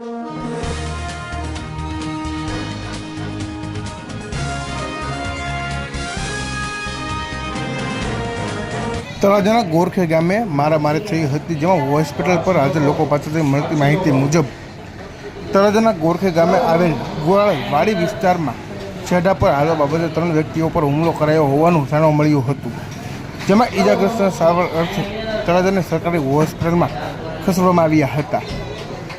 તળાજાના ગોરખે ગામે મારામારી થઈ હતી, જેમાં હોસ્પિટલ પર હાજર લોકો પાસેથી મળતી માહિતી મુજબ તળાજાના ગોરખે ગામે આવેલ ગોળવાડી વિસ્તારમાં છેડા પર હાલવા બાબતે ત્રણ વ્યક્તિઓ પર હુમલો કરાયો હોવાનું જાણવા મળ્યું હતું. જેમાં ઈજાગ્રસ્તને સારવાર અર્થે તળાજાને સરકારી હોસ્પિટલમાં ખસેડવામાં આવ્યા હતા.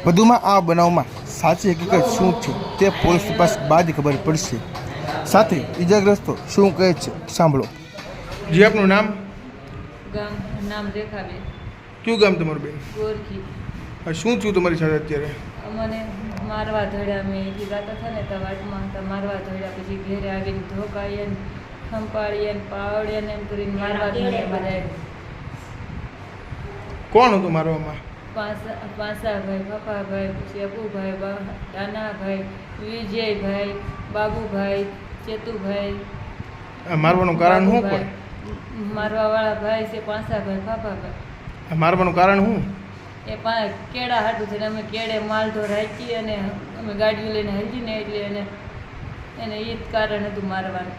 વધુમાં આ બનાવમાં સાચી હકીકત શું છે તે પોલીસ તપાસ બાદ ખબર પડશે. સાથે ઈજાગ્રસ્તો શું કહે છે સાંભળો. જી આપનું નામ? ગામ નામ રેખાબેન. કયું ગામ તમારું બેન? ગોરખી. શું થયું તમારી સાથે અત્યારે? અમને મારવા ધડ્યા મેં એથી ગાતા હતા ને તો વાટમાં હતા મારવા ધડ્યા પછી ઘેરે આવીને ધોકાઈએ ને ખંપાળીએ ને પાવડીએ ને એમ કરીને મારવા ધડ્યા બધા કોણ હતું મારવામાં? પાસા પાસાભાઈ ફાફાભાઈ પછી દાનાભાઈ વિજયભાઈ બાબુભાઈ ચેતુભાઈ મારવાનું કારણ શું પણ મારવાવાળા ભાઈ છે પાસાભાઈ ફાફાભાઈ મારવાનું કારણ શું? એ પા કેળા હાટું થઈને અમે કેળે માલઢોર રાખી અને અમે ગાડીઓ લઈને હલીને એટલે એને એને એ જ કારણ હતું મારવાનું.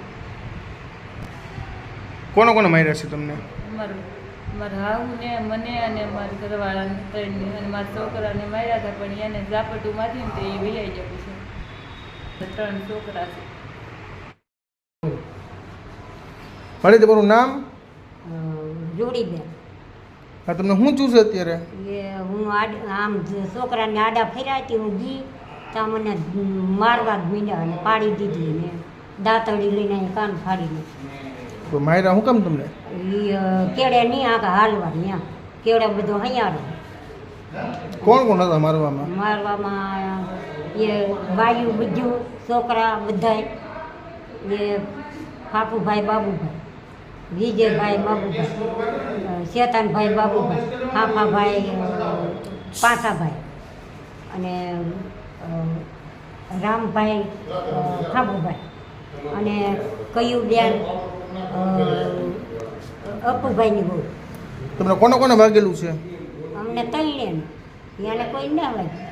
કોને કોને માર્યા છે તમને? મારું મારા હાહુને મને અને મારા ઘરવાળાને ત્રણને અને મારા છોકરાને માર્યા હતા પણ એને ઝાપટું માર્યું ને તો એ વૈયાઈ જવું છે ત્રણ છોકરા છે. મારે તમારું નામ? જોડીબેન. હા તમને શું ચૂસે છે અત્યારે? એ હું આમ છોકરાને આડા ફેર્યા હતી હું ગી ત્યાં મને મારવા જ મીંડ્યા અને પાડી દીધી ને દાંતડી લઈને અહીં કાન ફાડી નાખ્યું તો માર્યા શું કામ તમને? એ કેળે નહીં આગળ હાલવા ત્યાં કેળે બધો હૈયાડે કોણ કોણ હતા મારવામાં? મારવામાં એ ભાઈ બધું છોકરા બધાય. એ ફાફુભાઈ બાબુભાઈ. વિજયભાઈ બાબુભાઈ. શેતાનભાઈ બાબુભાઈ. ફાફાભાઈ પાસાભાઈ. અને રામભાઈ ફાફુભાઈ. અને કયુબેન અ, અપુભાઈની બહુ તમને કોને કોને વાગેલું છે? અમને તૈણે ને એને કોઈ ના વાગ્યું